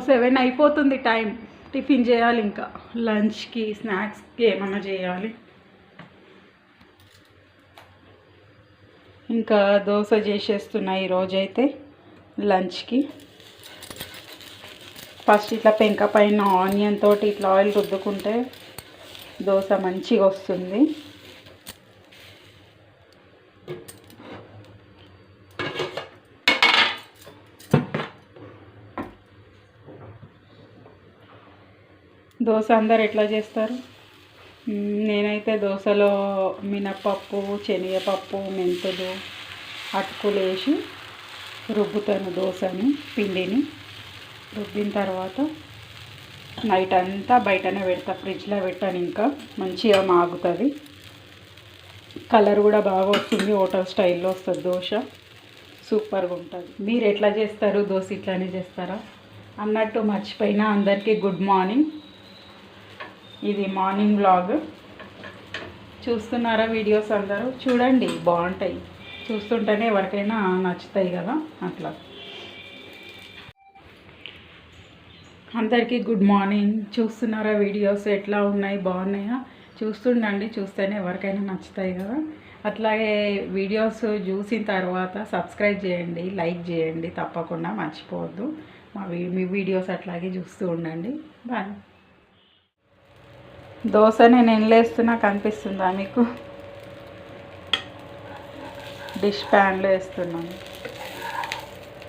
Seven అయిపోతుంది time. Tiffin చేయాలి ఇంకా. లంచ్కి స్నాక్స్కి ఏమన్నా చేయాలి. ఇంకా దోశ చేసేస్తున్నా ఈరోజైతే లంచ్కి. ఫస్ట్ ఇట్లా పెంక పైన ఆనియన్ తోటి ఇట్లా ఆయిల్ రుద్దుకుంటే దోశ మంచిగా వస్తుంది దోశ అందరు ఎట్లా చేస్తారు? నేనైతే దోశలో మినపప్పు శనగపప్పు మెంతులు అటుకులు వేసి రుబ్బుతాను దోశని పిండిని. రుబ్బిన తర్వాత నైట్ అంతా బయటనే పెడతా ఫ్రిడ్జ్లో పెట్టాను ఇంకా. మంచిగా మాగుతుంది. కలర్ కూడా బాగా వస్తుంది హోటల్ స్టైల్లో వస్తుంది దోశ. సూపర్గా ఉంటుంది. మీరు ఎట్లా చేస్తారు? దోశ ఇట్లానే చేస్తారా? అన్నట్టు మర్చిపోయినా అందరికీ గుడ్ మార్నింగ్. ఇది మార్నింగ్ వ్లాగ్ చూస్తున్నారా వీడియోస్ అందరూ? చూడండి బాగుంటాయి. చూస్తుంటేనే ఎవరికైనా నచ్చుతాయి కదా అట్లా. అందరికీ గుడ్ మార్నింగ్ చూస్తున్నారా వీడియోస్ ఎట్లా ఉన్నాయి బాగున్నాయా? చూస్తుండండి చూస్తేనే ఎవరికైనా నచ్చుతాయి కదా. అట్లాగే వీడియోస్ చూసిన తర్వాత సబ్స్క్రైబ్ చేయండి లైక్ చేయండి తప్పకుండా మర్చిపోవద్దు. మా మీ వీడియోస్ అట్లాగే చూస్తూ ఉండండి. బాయ్ దోశ నేను ఎండలేస్తున్నా కనిపిస్తుందా మీకు? డిష్ ప్యాన్లో వేస్తున్నాను.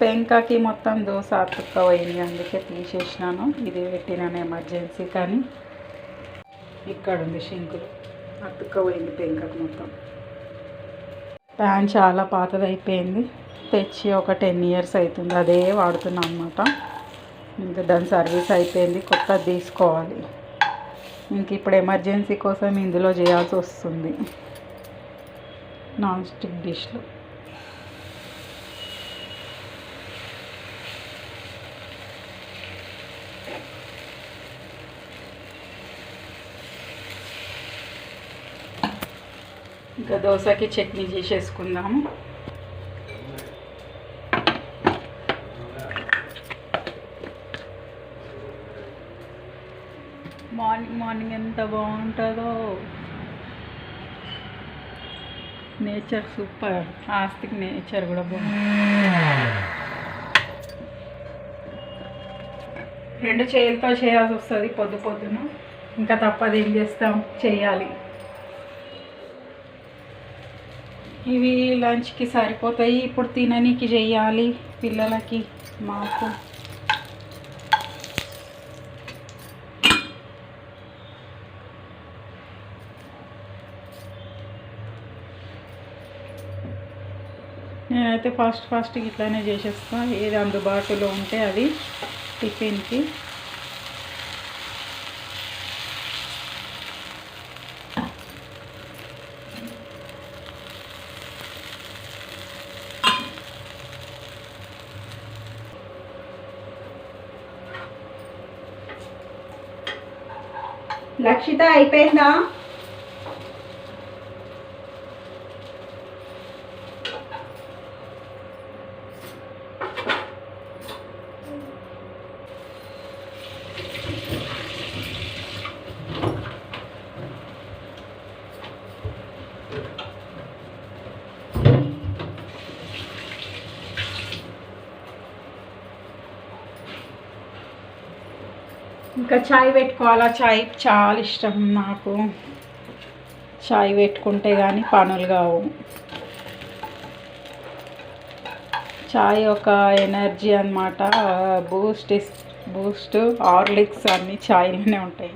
పెంకకి మొత్తం దోశ అతుక్కపోయింది అందుకే తీసేసినాను. ఇది పెట్టినాను ఎమర్జెన్సీ కానీ. ఇక్కడ ఉంది షింకులు అతుక్కపోయింది పెంకకి మొత్తం. ప్యాన్ చాలా పాతదైపోయింది. తెచ్చి ఒక టెన్ ఇయర్స్ అవుతుంది అదే వాడుతున్నా అనమాట ఇంకా దాని సర్వీస్ అయిపోయింది. కొత్తది తీసుకోవాలి. ఇంక ఇప్పుడు ఎమర్జెన్సీ కోసం ఇందులో చేయాల్సి వస్తుంది. నాన్ స్టిక్ డిష్లో. ఇంకా దోశకి చట్నీ చేసేసుకుందాము. మార్నింగ్ మార్నింగ్ ఎంత బాగుంటుందో. Nature super. ఆస్తికి నేచర్ కూడా బాగుంటుంది రెండు చేతులతో చేయాల్సి వస్తుంది పొద్దు పొద్దున. ఇంకా తప్పదు ఏం చేస్తాం? చేయాలి. ఇవి లంచ్కి సరిపోతాయి. ఇప్పుడు తిననీకి చేయాలి పిల్లలకి మాకు. నేనైతే ఫాస్ట్ ఫాస్ట్ ఇట్లానే చేసేస్తాను ఏది అందుబాటులో ఉంటే అది టిఫిన్కి. లక్షిత అయిపోయిందా? ఇంకా చాయ్ పెట్టుకోవాలా? చాయ్ చాలా ఇష్టం నాకు. చాయ్ పెట్టుకుంటే కానీ పనులు కావు. చాయ్ ఒక ఎనర్జీ అన్నమాట. బూస్ట్ బూస్ట్ హార్లిక్స్ అన్నీ చాయ్లోనే ఉంటాయి.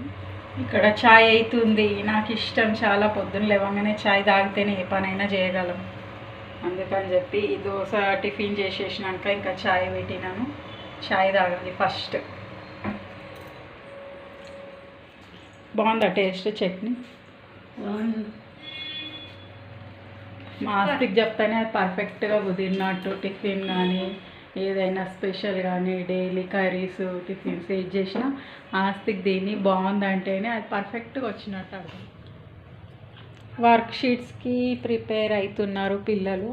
ఇక్కడ చాయ్ అవుతుంది నాకు ఇష్టం చాలా. పొద్దున్న లేవగానే చాయ్ తాగితేనే ఏ పనైనా చేయగలం. అందుకని చెప్పి ఈ దోశ టిఫిన్ చేసేసినాక ఇంకా చాయ్ పెట్టినాను. చాయ్ తాగాలి ఫస్ట్. బాగుందా టేస్ట్ చట్నీ. మా ఆస్తికి చెప్తానే అది పర్ఫెక్ట్గా కుదిరినట్టు టిఫిన్ కానీ ఏదైనా స్పెషల్ కానీ డైలీ కర్రీస్ టిఫిన్స్ ఏది చేసినా ఆస్తికి దీన్ని బాగుందంటేనే అది పర్ఫెక్ట్గా వచ్చినట్టు అర్థం. వర్క్ షీట్స్కి ప్రిపేర్ అవుతున్నారు పిల్లలు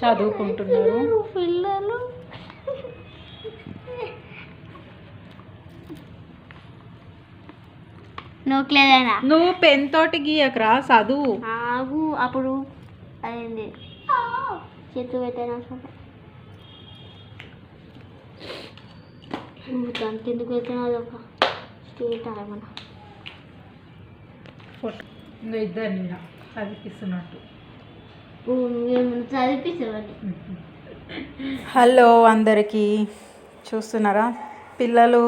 చదువుకుంటున్నారు. పిల్లలు. నోట్లేదైనా నువ్వు పెన్ తోటి గీయకరా చదువు. ఆగు అప్పుడు అదేంది? చేతులు పెట్టాను దానికి ఎందుకు పెట్టాను అదొక స్టేట్ ఏమన్నా నువ్వు ఇద్దరు చదివిస్తున్నట్టు నువ్వేమన్నా చదివిస్తావని హలో అందరికీ. చూస్తున్నారా? పిల్లలు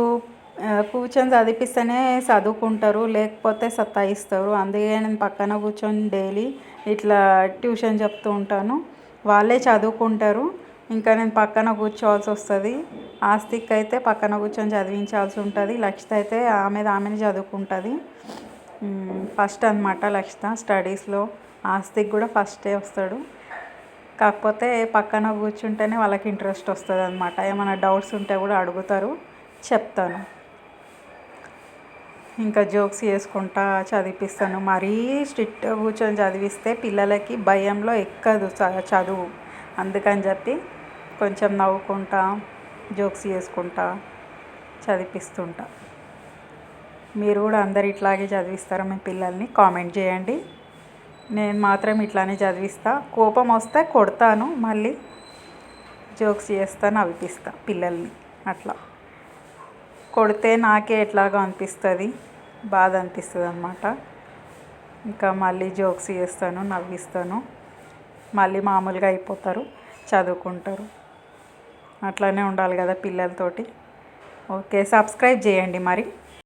కూర్చొని చదివిస్తేనే చదువుకుంటారు లేకపోతే సత్తాయిస్తారు. అందుకే నేను పక్కన కూర్చొని డైలీ ఇట్లా ట్యూషన్ చెప్తూ ఉంటాను. వాళ్ళే చదువుకుంటారు. ఇంకా నేను పక్కన కూర్చోవాల్సి వస్తుంది. ఆస్తిక్ అయితే పక్కన కూర్చొని చదివించాల్సి ఉంటుంది. లక్షిత అయితే ఆమె ఆమెని చదువుకుంటుంది. ఫస్ట్ అనమాట లక్షిత స్టడీస్లో ఆస్తిక్ కూడా ఫస్టే వస్తాడు. కాకపోతే పక్కన కూర్చుంటేనే వాళ్ళకి ఇంట్రెస్ట్ వస్తుంది అనమాట ఏమైనా డౌట్స్ ఉంటే కూడా అడుగుతారు చెప్తాను. ఇంకా జోక్స్ చేసుకుంటా చదివిపిస్తాను. మరీ స్ట్రిక్ట్ కూర్చొని చదివిస్తే పిల్లలకి భయంలో ఎక్కదు చ- చదువు. అందుకని చెప్పి కొంచెం నవ్వుకుంటా జోక్స్ చేసుకుంటా చదివిపిస్తుంటా. మీరు కూడా అందరు ఇట్లాగే చదివిస్తారా మీ పిల్లల్ని? కామెంట్ చేయండి. నేను మాత్రం ఇట్లానే చదివిస్తా. కోపం వస్తే కొడతాను మళ్ళీ జోక్స్ చేస్తా నవ్విపిస్తా పిల్లల్ని. అట్లా. కొడితే నాకే ఎట్లాగో అనిపిస్తుంది. బాధ అనిపిస్తుంది అనమాట ఇంకా మళ్ళీ జోక్స్ చేస్తాను నవ్విస్తాను. మళ్ళీ మామూలుగా అయిపోతారు చదువుకుంటారు. అట్లానే ఉండాలి కదా పిల్లలతోటి. ఓకే సబ్స్క్రైబ్ చేయండి మరి.